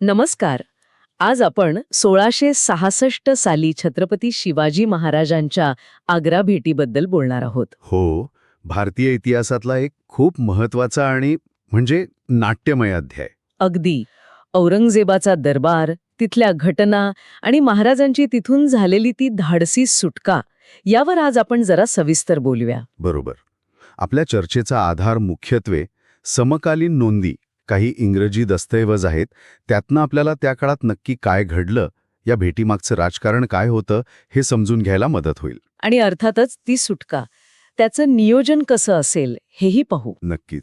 नमस्कार. आज आपण सोळाशे सहासष्ट साली छत्रपती शिवाजी महाराजांच्या आग्रा भेटीबद्दल बोलणार आहोत. हो भारतीय इतिहासातला एक खूप महत्त्वाचा आणि म्हणजे नाट्यमय अध्याय. अगदी. औरंगजेबाचा दरबार तिथल्या घटना आणि महाराजांची तिथून झालेली ती धाडसी सुटका यावर आज आपण जरा सविस्तर बोलूया. बरोबर. आपल्या चर्चेचा आधार मुख्यत्वे समकालीन नोंदी काही इंग्रजी दस्तऐवज आहेत त्यातनं आपल्याला त्या काळात नक्की काय घडलं या भेटीमागचं राजकारण काय होतं हे समजून घ्यायला मदत होईल. आणि अर्थातच ती सुटका. त्याचं नियोजन कसं असेल हेही पाहू. नक्कीच.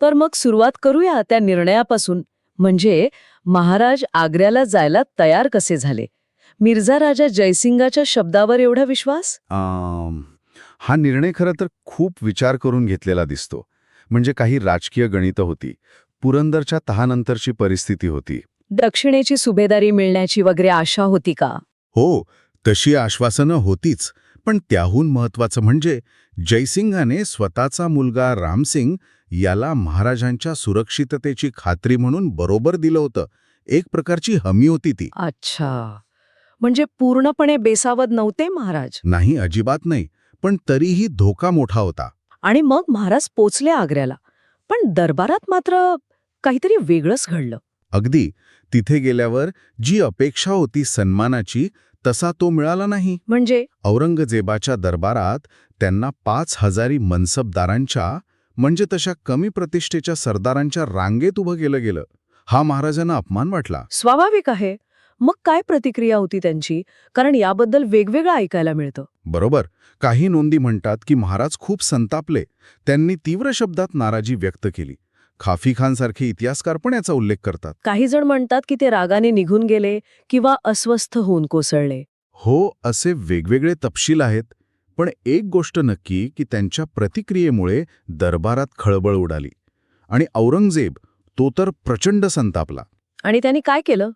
तर मग सुरुवात करूया त्या निर्णयापासून. म्हणजे महाराज आग्र्याला जायला तयार कसे झाले? मिर्झा राजा जयसिंगाच्या शब्दावर एवढा विश्वास? हा निर्णय खरं तर खूप विचार करून घेतलेला दिसतो. म्हणजे काही राजकीय गणितं होती. पुरंदरच्या तहानंतरची परिस्थिती होती. दक्षिणेची सुभेदारी मिळण्याची वगैरे आशा होती का? हो तशी आश्वासनं होतीच पण त्याहून महत्वाचं म्हणजे जयसिंगाने स्वतःचा मुलगा रामसिंग याला महाराजांच्या सुरक्षिततेची खात्री म्हणून बरोबर दिलं होतं. एक प्रकारची हमी होती ती. अच्छा. म्हणजे पूर्णपणे बेसावत नव्हते महाराज? नाही अजिबात नाही पण तरीही धोका मोठा होता. आणि मग महाराज पोचले आग्र्याला. पण दरबारात मात्र काहीतरी वेगळंच घडलं. अगदी. तिथे गेल्यावर जी अपेक्षा होती सन्मानाची तसा तो मिळाला नाही. म्हणजे? औरंगजेबाच्या दरबारात त्यांना पाच हजारी मनसबदारांच्या म्हणजे तशा कमी प्रतिष्ठेच्या सरदारांच्या रांगेत उभं केलं गेलं. हा महाराजांना अपमान वाटला. स्वाभाविक आहे. मग काय प्रतिक्रिया होती त्यांची? कारण याबद्दल वेगवेगळं ऐकायला मिळतं. बरोबर. काही नोंदी म्हणतात की महाराज खूप संतापले. त्यांनी तीव्र शब्दात नाराजी व्यक्त केली. खाफी खानसारखे इतिहासकार पण याचा उल्लेख करतात. काही जण म्हणतात की ते रागाने निघून गेले किंवा अस्वस्थ होऊन कोसळले. हो असे वेगवेगळे तपशील आहेत पण एक गोष्ट नक्की की त्यांच्या प्रतिक्रियेमुळे दरबारात खळबळ उडाली आणि औरंगजेब तो तर प्रचंड संतापला. आणि त्यांनी काय केलं?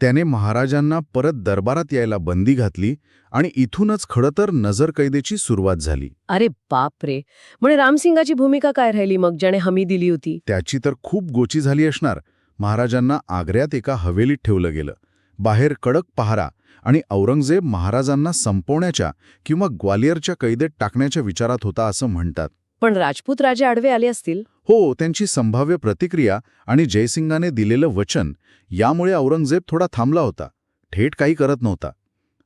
त्याने महाराजांना परत दरबारात यायला बंदी घातली आणि इथूनच खडं तर नजरकैदेची सुरुवात झाली. अरे बाप रे म्हणजे रामसिंगाची भूमिका काय राहिली मग ज्याने हमी दिली होती? त्याची तर खूप गोची झाली असणार. महाराजांना आग्र्यात एका हवेलीत ठेवलं गेलं. बाहेर कडक पहारा आणि औरंगजेब महाराजांना संपवण्याच्या किंवा ग्वालियरच्या कैदेत टाकण्याच्या विचारात होता असं म्हणतात. पण राजपूत राजे आडवे आले असतील? हो त्यांची संभाव्य प्रतिक्रिया आणि जयसिंगाने दिलेलं वचन यामुळे औरंगजेब थोडा थांबला होता. थेट काही करत नव्हता.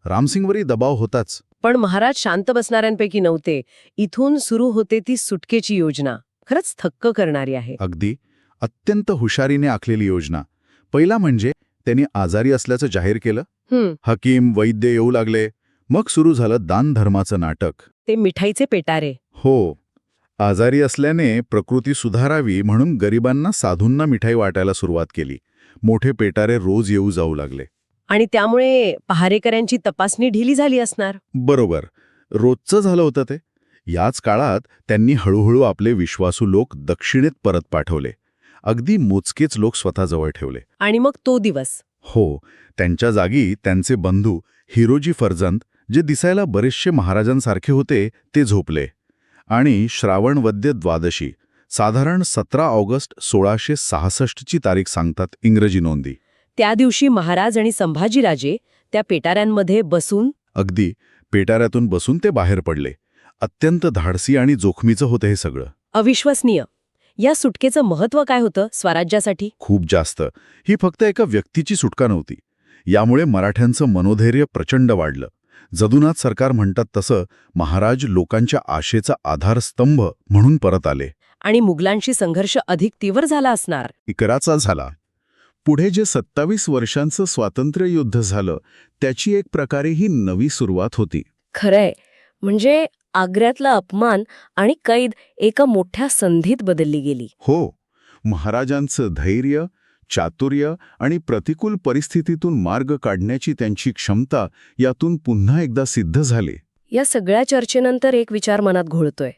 रामसिंगवरही दबाव होताच. पण महाराज शांत बसणाऱ्यांपैकी नव्हते. इथून सुरू होते ती सुटकेची योजना. खरंच थक्क करणारी आहे. अगदी. अत्यंत हुशारीने आखलेली योजना. पहिला म्हणजे त्यांनी आजारी असल्याचं जाहीर केलं. हकीम वैद्य येऊ लागले. मग सुरू झालं दान धर्माचं नाटक. ते मिठाईचे पेटारे. हो. आजारी असल्याने प्रकृती सुधारावी म्हणून गरिबांना साधूंना मिठाई वाटायला सुरुवात केली. मोठे पेटारे रोज येऊ जाऊ लागले. आणि त्यामुळे पहारेकऱ्यांची तपासणी ढिली झाली असणार? बरोबर. रोजचं झालं होतं ते. याच काळात त्यांनी हळूहळू आपले विश्वासू लोक दक्षिणेत परत पाठवले. अगदी मोजकेच लोक स्वतःजवळ ठेवले. आणि मग तो दिवस. हो त्यांच्या जागी त्यांचे बंधू हिरोजी फर्जंद जे दिसायला बरेचसे महाराजांसारखे होते ते झोपले. आणि श्रावणवद्य द्वादशी. साधारण सतरा ऑगस्ट सोळाशे सहासष्टची तारीख सांगतात इंग्रजी नोंदी. त्या दिवशी महाराज आणि संभाजीराजे त्या पेटाऱ्यांमध्ये बसून अगदी पेटाऱ्यातून बसून ते बाहेर पडले. अत्यंत धाडसी आणि जोखमीचं होतं हे सगळं. अविश्वसनीय. या सुटकेचं महत्त्व काय होतं स्वराज्यासाठी? खूप जास्त. ही फक्त एका व्यक्तीची सुटका नव्हती. यामुळे मराठ्यांचं मनोधैर्य प्रचंड वाढलं. जदुनाथ सरकार म्हणतात तसं महाराज लोकांच्या आशेचा आधारस्तंभ म्हणून परत आले. आणि मुघलांशी संघर्ष अधिक तीव्र झाला असणार. इकराचा झाला. पुढे जे सत्तावीस वर्षांचं स्वातंत्र्ययुद्ध झालं त्याची एक प्रकारे ही नवी सुरुवात होती. खरंय. म्हणजे आग्र्यातला अपमान आणि कैद एका मोठ्या संधीत बदलली गेली. हो. महाराजांचं धैर्य चातुर्य आणि प्रतिकूल परिस्थितीतून मार्ग काढण्याची त्यांची क्षमता यातून पुन्हा एकदा सिद्ध झाली. या सगळ्या चर्चेनंतर एक विचार मनात घोळतोय.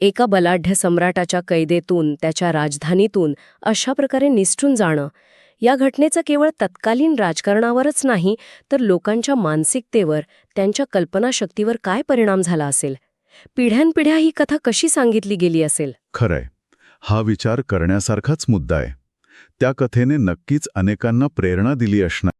एका बलाढ्य सम्राटाच्या कैदेतून त्याच्या राजधानीतून अशा प्रकारे निसटून जाणं. या घटनेचा केवळ तत्कालीन राजकारणावरच नाही तर लोकांच्या मानसिकतेवर त्यांच्या कल्पनाशक्तीवर काय परिणाम झाला असेल? पिढ्यानपिढ्या ही कथा कशी सांगितली गेली असेल? खरंय. हा विचार करण्यासारखाच मुद्दा आहे. त्या कथेने नक्कीच अनेकांना प्रेरणा दिली असणार.